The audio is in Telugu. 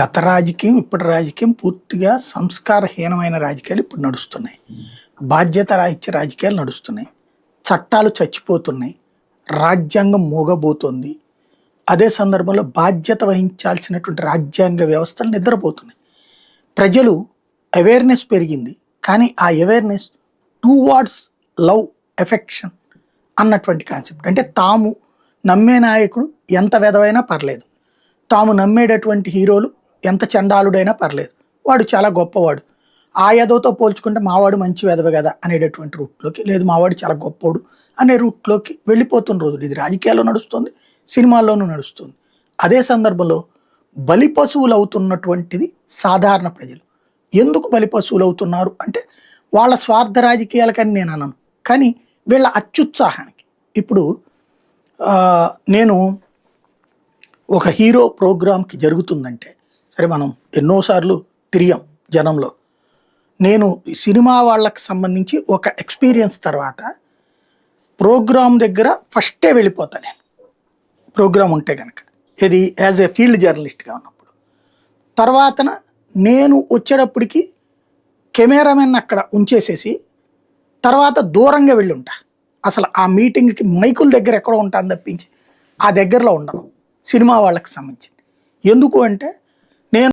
గత రాజకీయం ఇప్పటి రాజకీయం పూర్తిగా సంస్కారహీనమైన రాజకీయాలు ఇప్పుడు నడుస్తున్నాయి. బాధ్యత రాహిత్య రాజకీయాలు నడుస్తున్నాయి. చట్టాలు చచ్చిపోతున్నాయి. రాజ్యాంగం మూగబోతోంది. అదే సందర్భంలో బాధ్యత వహించాల్సినటువంటి రాజ్యాంగ వ్యవస్థలు నిద్రపోతున్నాయి. ప్రజలు అవేర్నెస్ పెరిగింది. కానీ ఆ awareness towards love affection అన్నటువంటి కాన్సెప్ట్ అంటే తాము నమ్మే నాయకుడు ఎంత వెధవైనా పర్లేదు. తాము నమ్మేటటువంటి హీరోలు ఎంత చండాలుడైనా పర్లేదు. వాడు చాలా గొప్పవాడు. ఆ యదవతో పోల్చుకుంటే మావాడు మంచి వెదవ కదా అనేటటువంటి రూట్లోకి లేదు మావాడు చాలా గొప్పోడు అనే రూట్లోకి వెళ్ళిపోతున్న రోజులు ఇది రాజకీయాల్లో నడుస్తుంది సినిమాల్లోనూ నడుస్తుంది. అదే సందర్భంలో బలి పశువులు అవుతున్నటువంటిది సాధారణ ప్రజలు. ఎందుకు బలి పశువులు అవుతున్నారు అంటే వాళ్ళ స్వార్థ రాజకీయాలకని నేను అనను. కానీ వీళ్ళ అత్యుత్సాహానికి. ఇప్పుడు నేను ఒక హీరో ప్రోగ్రామ్కి జరుగుతుందంటే సరే మనం ఎన్నోసార్లు తిరిగాం జనంలో. నేను సినిమా వాళ్ళకి సంబంధించి ఒక ఎక్స్పీరియన్స్ తర్వాత ప్రోగ్రామ్ దగ్గర ఫస్టే వెళ్ళిపోతా నేను. ప్రోగ్రామ్ ఉంటే కనుక ఇది యాజ్ ఏ ఫీల్డ్ జర్నలిస్ట్గా ఉన్నప్పుడు. తర్వాతన నేను వచ్చేటప్పటికి కెమెరామెన్ అక్కడ ఉంచేసేసి తర్వాత దూరంగా వెళ్ళి ఉంటా అసలు ఆ మీటింగ్కి మైకుల దగ్గర ఎక్కడో ఉంటాను తప్పించి ఆ దగ్గరలో ఉండను. సినిమా వాళ్ళకి సంబంధించింది. ఎందుకు అంటే నేను